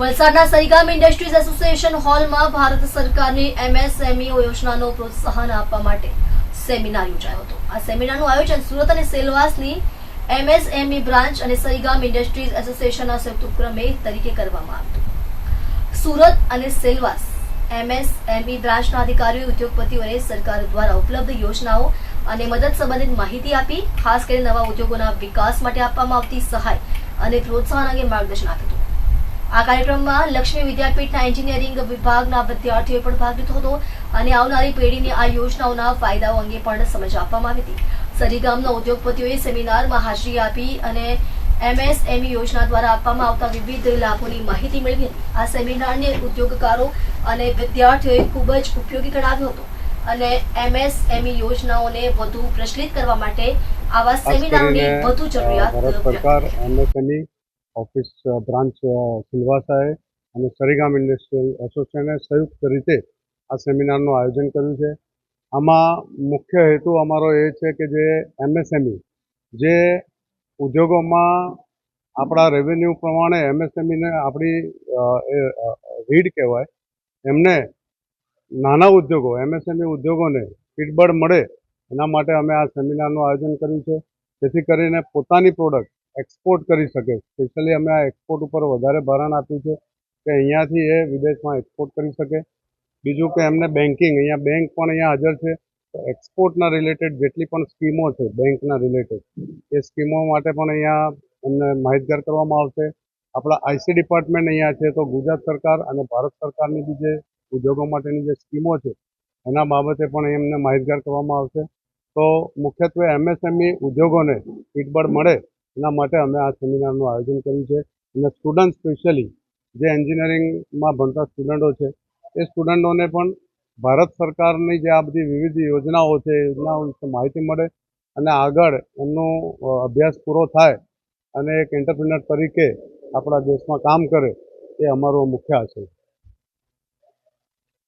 વલસાડના Sarigam industries association હોલમાં ભારત સરકારની એમએસએમઈ યોજનાનો પ્રોત્સાહન આપવા માટે સેમિનાર યોજાયો હતો. આ સેમિનારનું આયોજન સુરત અને સેલવાસની એમએસએમઈ બ્રાન્ચ અને સરીગામ ઇન્ડસ્ટ્રીઝ એસોસિએશનના સંયુક્ત ઉપક્રમે તરીકે કરવામાં આવ્યું સુરત અને સેલવાસ એમએસએમઈ બ્રાન્ચના અધિકારીઓ ઉદ્યોગપતિઓને સરકાર દ્વારા ઉપલબ્ધ યોજનાઓ અને મદદ સંબંધિત માહિતી આપી, ખાસ કરીને નવા ઉદ્યોગોના વિકાસ માટે આપવામાં આવતી સહાય અને પ્રોત્સાહન અંગે માર્ગદર્શન આપ્યું હતું. આ કાર્યક્રમમાં લક્ષ્મી વિદ્યાપીઠના એન્જિનિયરિંગ વિભાગના વિદ્યાર્થીઓએ પણ ભાગ લીધો હતો અને આવનારી પેઢીને આ યોજનાઓના ફાયદાઓ અંગે પણ સમજ આપવામાં આવી હતી. સરીગામના ઉદ્યોગપતિઓએ સેમિનારમાં હાજરી આપી અને એમએસએમઈ યોજના દ્વારા આપવામાં આવતા વિવિધ લાભોની માહિતી મેળવી હતી. આ સેમિનારને ઉદ્યોગકારો અને વિદ્યાર્થીઓએ ખૂબ જ ઉપયોગી ગણાવ્યો હતો અને એમએસએમઈ યોજનાઓને વધુ પ્રચલિત કરવા માટે આવા સેમિનારની વધુ જરૂરિયાત સરકાર એમએસએમઈ ઓફિસ બ્રાન્ચ સિલવાસાએ અને સરીગામ ઇન્ડસ્ટ્રીયલ એસોસિએશને સંયુક્ત રીતે આ સેમિનારનું આયોજન કર્યું છે. આમાં મુખ્ય હેતુ અમારો એ છે કે જે એમએસએમઈ, જે ઉદ્યોગોમાં આપણા રેવન્યુ પ્રમાણે એમએસએમઈને આપણી રીડ કહેવાય. એમને નાના ઉદ્યોગો, એમએસએમઈ ઉદ્યોગોને પીઠબળ મળે એના માટે અમે આ સેમિનારનું આયોજન કર્યું છે. જેથી કરીને પોતાની પ્રોડક્ટ એક્સપોર્ટ કરી શકે. સ્પેશિયલી અમે આ એક્સપોર્ટ ઉપર વધારે ભારણ આપ્યું છે કે અહીંયાથી એ વિદેશમાં એક્સપોર્ટ કરી શકે. બીજું કે એમને બેન્કિંગ અહીંયા બેંક પણ અહીંયા હાજર છે. તો એક્સપોર્ટના રિલેટેડ જેટલી પણ સ્કીમો છે બેંકના રિલેટેડ એ સ્કીમો માટે પણ અહીંયા એમને માહિતગાર કરવામાં આવશે. આપણા આઈસી ડિપાર્ટમેન્ટ અહીંયા છે તો ગુજરાત સરકાર અને ભારત સરકારની બી જે ઉદ્યોગો માટેની જે સ્કીમો છે, એના બાબતે પણ એમને માહિતગાર કરવામાં આવશે. તો મુખ્યત્વે એમએસએમઈ ઉદ્યોગોને પીઠબળ મળે એના માટે અમે આ સેમિનારનું આયોજન કર્યું છે. અને સ્ટુડન્ટ સ્પેશિયલી જે એન્જિનિયરિંગમાં ભણતા સ્ટુડન્ટો છે, એ સ્ટુડન્ટોને પણ ભારત સરકારની જે આ બધી વિવિધ યોજનાઓ છે યોજનાઓ વિશે માહિતી મળે અને આગળ એમનો અભ્યાસ પૂરો થાય અને એક એન્ટરપ્રિનર તરીકે આપણા દેશમાં કામ કરે, એ અમારો મુખ્ય આશય